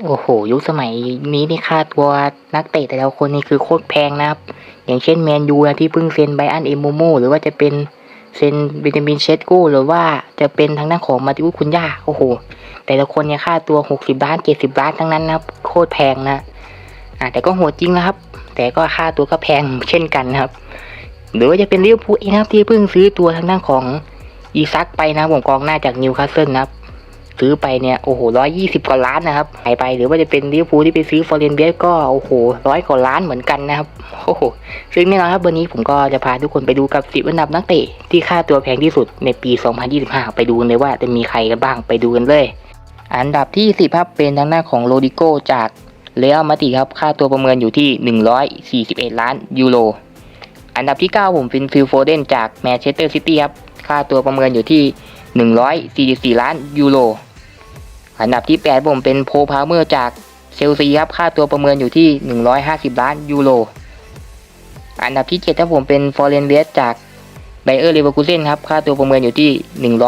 โอ้โห ยุคสมัยนี้นี่ค่าตัวนักเตะแต่ละคนนี่คือโคตรแพงนะครับ อย่างเช่นแมนยูนะที่เพิ่งเซ็นไบอันเอมโมโมหรือว่าจะเป็นเซ็นเบนจามินเชสโกหรือว่าจะเป็นทางด้านของมาติอุสคุนย่าโอ้โห แต่ละคนเนี่ยค่าตัวหกสิบล้านเจ็ดสิบล้านทั้งนั้นนะครับโคตรแพงนะอ่าแต่ก็โหดจริงนะครับ แต่ก็ค่าตัวก็แพงเช่นกันนะครับ หรือว่าจะเป็นลิเวอร์พูลเองนะครับที่เพิ่งซื้อตัวทางด้านของอีซักไปนะผมกองหน้าจากนิวคาสเซิลนะครับ ซื้อไปเนี่ยโอ้โหร้อยยี่สิบกว่าล้านนะครับหายไปหรือว่าจะเป็นลิเวอร์พูลที่ไปซื้อฟอร์เรนเบสก็โอ้โหร้อยกว่าล้านเหมือนกันนะครับโอ้โหซึ่งแน่นอนครับวันนี้ผมก็จะพาทุกคนไปดูกับสิบอันดับนักเตะที่ค่าตัวแพงที่สุดในปี 2025 ไปดูกันเลยว่าจะมีใครกันบ้างไปดูกันเลย อันดับที่10ครับเป็นทางหน้าของโรดิโกจากเรอัลมาดริครับค่าตัวประเมินอยู่ที่ 141 ล้านยูโรอันดับที่ 9 ผมเป็นฟิลโฟเดนจากแมนเชสเตอร์ซิตี้ครับค่าตัวประเมินอยู่ที่ 144 ล้านยูโร อันดับที่ 8 ผมเป็นโพพาวเมอร์จากเชลซีครับ ค่าตัวประเมินอยู่ที่ 150 ล้านยูโร อันดับที่7ครับผมเป็นฟอร์เรนเวสจากไบเออร์เลเวอร์คูเซนครับ ค่าตัวประเมินอยู่ที่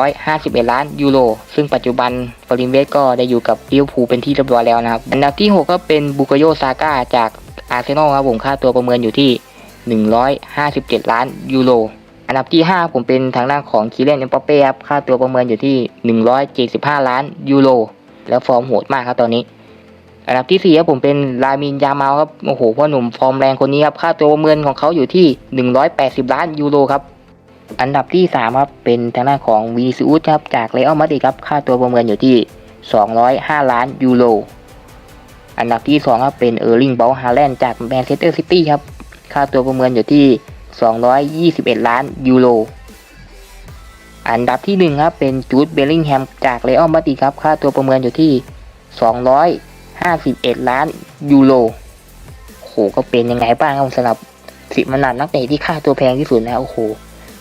151 ล้านยูโร ซึ่งปัจจุบันฟอร์เรนเวสก็ได้อยู่กับลิเวอร์พูลเป็นที่เรียบร้อยแล้วนะครับ อันดับที่ 6 ก็เป็นบุกโยซาก้าจากอาร์เซนอลครับผม ค่าตัวประเมินอยู่ที่ 157 ล้านยูโร อันดับที่ 5 ผมเป็นทางด้านของคีเรนเอ็มปอเป้ครับ ค่าตัวประเมินอยู่ที่ 175 ล้านยูโร แล้วฟอร์มโหดมากครับตอนนี้ อันดับที่สี่ครับผมเป็นลามินยามาลครับโอ้โหพ่อหนุ่มฟอร์มแรงคนนี้ครับค่าตัวประเมินของเขาอยู่ที่ 180 ล้านยูโรครับอันดับที่สามครับเป็นทางด้านของวีซิอุสครับจากเรอัลมาดริดครับค่าตัวประเมินอยู่ที่ 205 ล้านยูโรอันดับที่สองครับเป็นเออร์ลิงเบลฮาแลนด์จากแมนเชสเตอร์ซิตี้ครับค่าตัวประเมินอยู่ที่ 221 ล้านยูโร อันดับที่หนึ่งครับ เป็นจูดเบลลิงแฮมจากเรอัลมาดริดครับ ค่าตัวประเมินอยู่ที่ 251 ล้านยูโรโหก็เป็นยังไงบ้างครับสำหรับสิมันนัดนักเตะที่ค่าตัวแพงที่สุดนะโอ้โห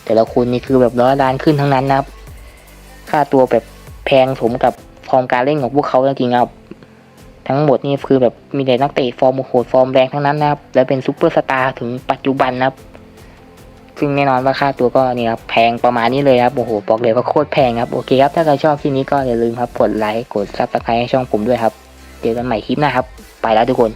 แต่ละคนนี่คือแบบร้อยล้านขึ้นทั้งนั้นนะครับ ค่าตัวแบบแพงสมกับฟอร์มการเล่นของพวกเขาจริงๆครับทั้งหมดนี่คือแบบมีแต่นักเตะฟอร์มโหดฟอร์มแรงทั้งนั้นนะครับ และเป็นซูเปอร์สตาร์ถึงปัจจุบันนะครับ ซึ่งแน่นอนว่าค่าตัวก็นี่ครับแพงประมาณนี้เลยครับโอ้โหบอกเลยว่าโคตรแพงครับโอเคครับถ้าใครชอบคลิปนี้ก็อย่าลืมครับกดไลค์กดซับสไครต์ให้ช่องผมด้วยครับเจอกันใหม่คลิปหน้าครับ ไปแล้วทุกคน